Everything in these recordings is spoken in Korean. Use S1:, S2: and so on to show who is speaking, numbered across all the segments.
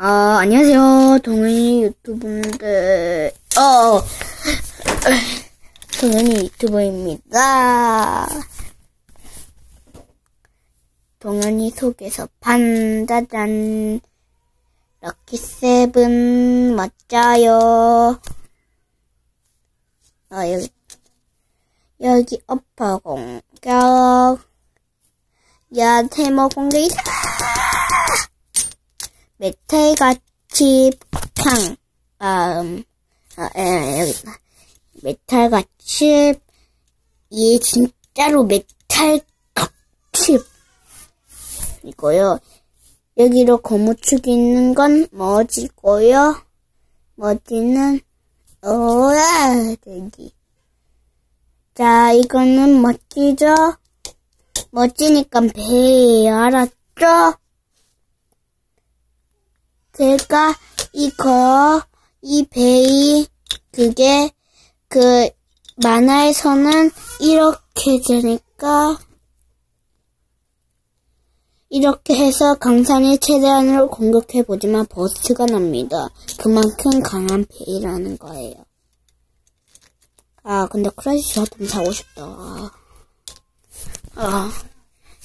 S1: 아, 안녕하세요. 동현이 유튜브인데, 어, 동현이 유튜브입니다. 동현이 속에서 판다단, 럭키 세븐, 맞자요. 아, 여기, 여기 어퍼 공격. 야, 테머 공격이다! 메탈같이 팡, 아, 음, 아, 에, 여기 있다. 메탈같이, 이 진짜로 메탈같이, 이거요. 여기로 고무축이 있는 건 머지고요. 머지는, 오야, 여기. 자, 이거는 멋지죠? 멋지니까 배예요, 알았죠? 제가 이거 이 베이 그게 그 만화에서는 이렇게 되니까 이렇게 해서 강산이 최대한으로 공격해 보지만 버스트가 납니다. 그만큼 강한 베이라는 거예요. 아 근데 크라이시스 사탕 사고 싶다. 아.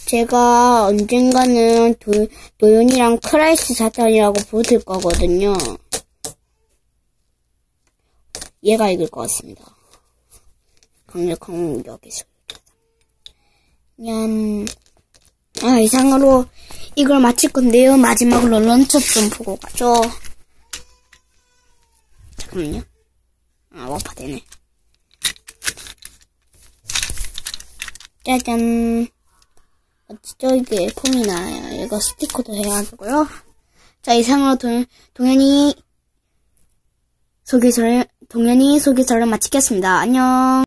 S1: 제가 언젠가는 도, 도윤이랑 크라이스 사탄이라고 부를 거거든요. 얘가 이길 것 같습니다. 강력한 공격에서. 그냥, 아, 이상으로 이걸 마칠 건데요. 마지막으로 런처 좀 보고 가죠. 잠깐만요. 아, 와파 되네. 짜잔. 이게 폼이 나요. 이거 스티커도 해가지고요. 자 이상으로 동, 동현이 소개서를 동현이 소개서를 마치겠습니다. 안녕.